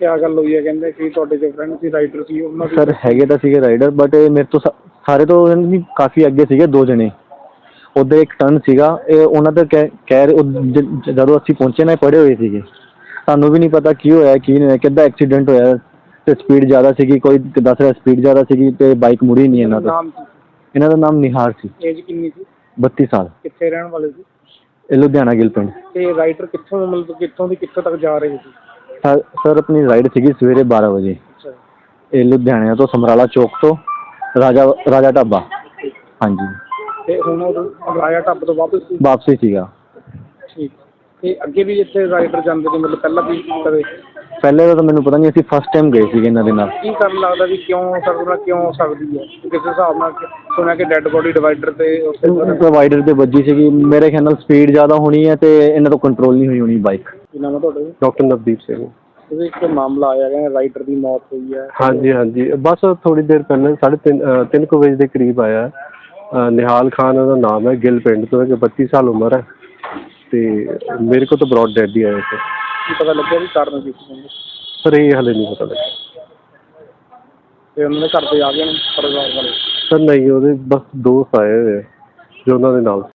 ਕੀ ਗੱਲ ਹੋਈ ਹੈ ਕਹਿੰਦੇ ਕਿ ਤੁਹਾਡੇ ਜੋ ਫਰੈਂਡ ਸੀ ਰਾਈਟਰ ਸੀ ਉਹਨਾਂ ਦੀ ਸਰ ਹੈਗੇ ਤਾਂ ਸੀਗੇ ਰਾਈਡਰ ਬਟ ਮੇਰੇ ਤੋਂ ਸਾ- ਸਾਰੇ ਤੋਂ ਨਹੀਂ ਕਾਫੀ ਅੱਗੇ ਸੀਗੇ ਦੋ ਜਣੇ। ਉਹਦੇ ਇੱਕ ਟਰਨ ਸੀਗਾ ਇਹ ਉਹਨਾਂ ਦਾ ਕਹਿ ਕਹਿ ਰਹੇ ਉਹ ਜ- ਜਦੋਂ ਅਸੀਂ ਪਹੁੰਚੇ ਨਾ ਪੜੇ ਹੋਏ ਸੀਗੇ। ਸਾਨੂੰ ਵੀ ਨਹੀਂ ਪਤਾ ਕੀ ਹੋਇਆ ਕੀ ਨਹੀਂ ਹੋਇਆ ਕਿੱਦਾਂ ਐਕਸੀਡੈਂਟ ਹੋਇਆ ਤੇ ਸਪੀਡ ਜ਼ਿਆਦਾ ਸੀਗੀ ਕੋਈ ਦੱਸ ਰਿਹਾ ਸਪੀਡ ਜ਼ਿਆਦਾ ਸੀਗੀ ਤੇ ਬਾਈਕ ਮੁੜੀ ਨਹੀਂ ਇਹਨਾਂ ਦਾ ਨਾਮ ਇਹਨਾਂ ਦਾ ਨਾਮ ਨਿਹਾਰ ਸੀ। ਏਜ ਕਿੰਨੀ ਸੀ? 32 ਸਾਲ। ਕਿੱਥੇ ਰਹਿਣ ਵਾਲੇ ਸੀ? ਇਹ ਲੁਧਿਆਣਾ ਗਿੱਲ ਪਿੰਡ। ਤੇ ਰਾਈਟਰ ਕਿੱਥੋਂ ਮਤਲਬ ਕਿੱਥੋਂ ਦੀ ਕਿੱਥੋਂ ਤੱਕ ਜਾ ਰਹੇ ਸੀ? ਸਰ- ਸਰ ਆਪਣੀ ਰਾਈਡ ਸੀਗੀ ਸਵੇਰੇ 12 ਵਜੇ। ਅੱਛਾ। ਇਹ ਲੁਧਿਆਣੇ ਤੋਂ ਸਮਰਾਲਾ ਚੌਕ ਤੋਂ ਰਾਜਾ ਰਾਜਾ ਢਾਬਾ। ਹਾਂਜੀ। ਤੇ ਹੁਣ ਉਹ ਰਾਇਆ ਢੱਬ ਤੋਂ ਵਾਪਸ ਸੀ? ਵਾਪਸੀ ਸੀਗਾ। ਠੀਕ ਤੇ ਅੱਗੇ ਵੀ ਇੱਥੇ ਰਾਈਡਰ ਜਾਂਦੇ ਨੇ ਮਤਲਬ ਪਹਿਲਾਂ ਵੀ ਕਦੇ? ਪਹਿਲੇ ਦਾ ਤਾਂ ਮੈਨੂੰ ਪਤਾ ਨਹੀਂ ਅਸੀਂ ਫਸਟ ਟਾਈਮ ਗਏ ਸੀਗੇ ਇਹਨਾਂ ਦੇ ਨਾਲ। ਕੀ ਕਰਨ ਲੱਗਦਾ ਵੀ ਕਿਉਂ ਸਕਦਾ ਕਿਉਂ ਹੋ ਸਕਦੀ ਹੈ? ਕਿਸ ਹਿਸਾਬ ਨਾਲ ਕਿ- ਸੁਣਿਆ ਕਿ ਡੈੱਡ ਬੋਡੀ ਡਿਵਾਈਡਰ ਤੇ ਉੱਥੇ ਪ੍ਰੋਵਾਈਡਰ ਤੇ ਵੱਜੀ ਸੀਗੀ। ਮੇਰੇ ਖਿਆਲ ਨਾਲ ਸਪੀਡ ਜ਼ਿਆਦਾ ਹੋਣੀ ਹੈ ਤੇ ਇਹਨਾਂ ਤੋਂ ਕੰਟਰੋਲ ਨਹੀਂ ਹੋਈ ਹੋਣੀ ਬਾਈਕ ਕੀ ਨਾਮ ਹੈ ਤੁਹਾਡਾ ਜੀ? ਡਾਕਟਰ ਨਵਦੀਪ ਸਿੰਘ। ਉਹਦੇ ਇੱਕ ਮਾਮਲਾ ਆਇਆ ਹੈ ਰਾਈਡਰ ਦੀ ਮੌਤ ਹੋਈ ਹੈ। ਹਾਂਜੀ ਹਾਂਜੀ। ਬਸ ਥੋੜੀ ਦੇਰ ਪਹਿਲਾਂ ਸਾਢੇ ਤਿੰਨ ਅ, ਤਿੰਨ ਕੁ ਵਜੇ ਦੇ ਕਰੀਬ ਆਇਆ। ਹੈ। ਅ, ਨਿਹਾਲ ਖਾਨ ਉਹਦਾ ਨਾਮ ਹੈ ਗਿੱਲ ਪਿੰਡ ਤੋਂ ਹੈ 32 ਸਾਲ ਉਮਰ ਹੈ। ਤੇ ਮੇਰੇ ਕੋਲ ਤਾਂ ਬ੍ਰੌਡ ਡੈਡ ਹੀ ਆਇਆ ਸੀ ਕੀ ਪਤਾ ਲੱਗਿਆ ਵੀ ਕਾਰਨ ਕੀ ਸੀ ਪਰ ਇਹ ਹਲੇ ਨਹੀਂ ਪਤਾ ਲੱਗਿਆ। ਤੇ ਉਹਨਾਂ ਦੇ ਘਰ ਦੇ ਆ ਗਏ ਨੇ ਪਰਿਵਾਰ ਵਾਲੇ? ਸਰ ਨਹੀਂ ਉਹਦੇ ਬਸ ਦੋਸਤ ਆਏ ਹੋਏ ਆ ਜੋ ਉਹਨਾਂ ਦੇ ਨਾਲ।